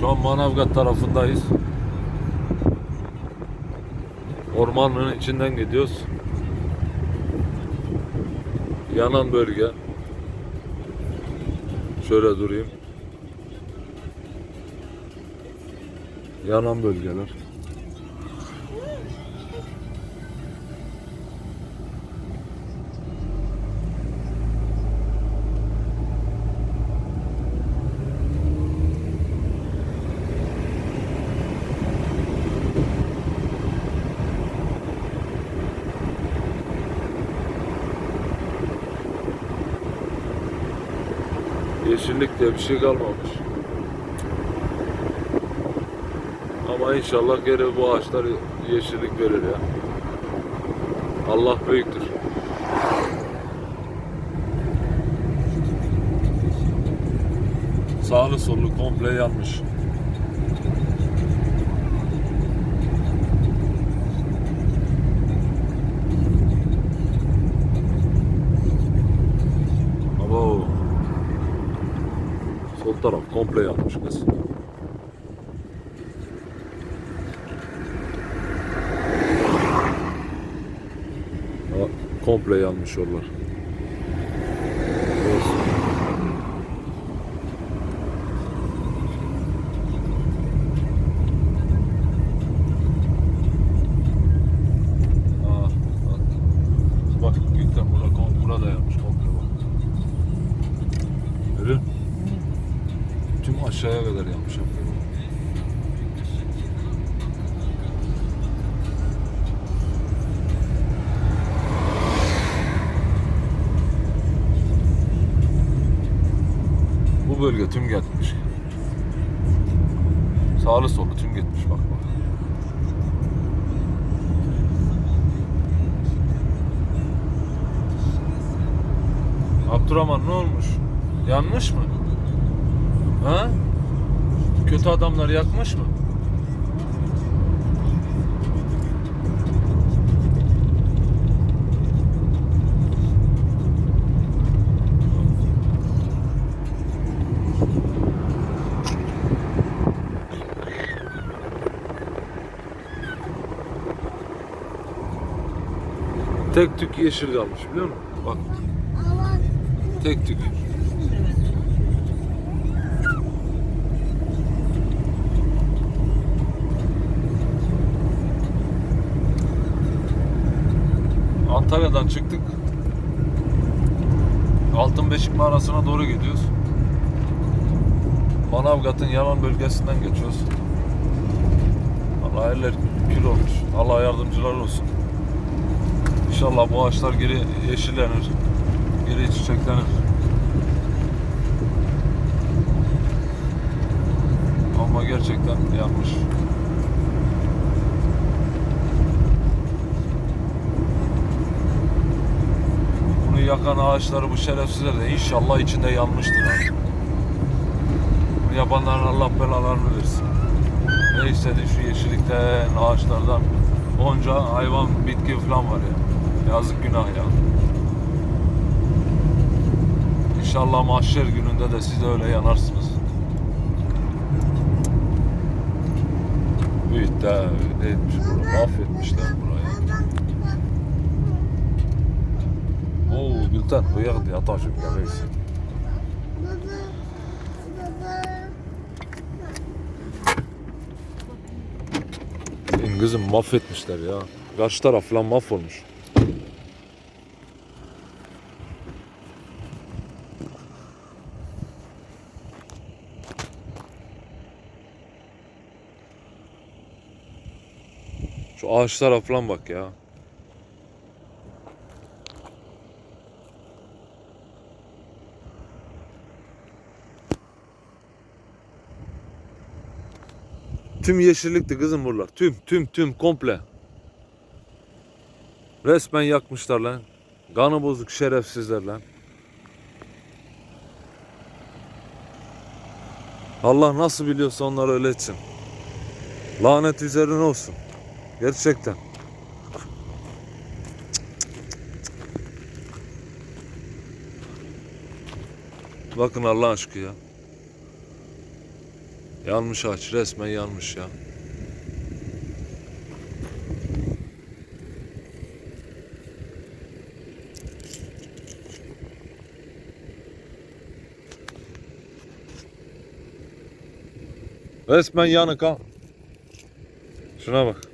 Şu an Manavgat tarafındayız. Ormanın içinden gidiyoruz. Yanan bölge. Şöyle durayım. Yanan bölgeler. Yeşillik diye bir şey kalmamış. Ama inşallah geri bu ağaçlar yeşillik verir ya. Allah büyüktür. Sağlı sollu komple yanmış. Sol taraf komple yanmış kız. Komple yanmış yollar. Olsun. Aa, bak. Bak Gülten burada, kom- burada yanmış komple bak. Görüyor musun? Tüm aşağıya kadar de. Bu bölge tüm gitmiş. Sağlı solu tüm gitmiş bak bak. Abdurrahman ne olmuş? Yanmış mı? Ha? Kötü adamlar yakmış mı? Tek tük yeşil kalmış biliyor musun? Bak. Tek tük. Antalya'dan çıktık. Altınbeşik mağarasına doğru gidiyoruz. Manavgat'ın Yaman bölgesinden geçiyoruz. Allah eller kül olmuş. Allah yardımcılar olsun. İnşallah bu ağaçlar geri yeşillenir. Geri çiçeklenir. Ama gerçekten yanmış. Yakan ağaçları bu şerefsizler de inşallah içinde yanmıştır. Bunu yapanların Allah belalarını versin. Ne istedi şu yeşillikten, ağaçlardan. Onca hayvan, bitki falan var ya. Yazık günah ya. İnşallah mahşer gününde de siz de öyle yanarsınız. Büyük de etmiş. Mahvetmişler burayı. Bıyık diye taşım gelirsin. Senin kızım mahvetmişler ya. Karşı taraf falan mahvolmuş. Şu ağaçlara falan bak ya. Tüm yeşillikti kızım buralar. Tüm tüm tüm komple. Resmen yakmışlar lan. Kanı bozuk şerefsizler lan. Allah nasıl biliyorsa onları öyle etsin. Lanet üzerine olsun. Gerçekten. Bakın Allah aşkı ya. Yanmış ağaç resmen yanmış ya. Resmen yanık ha. Şuna bak.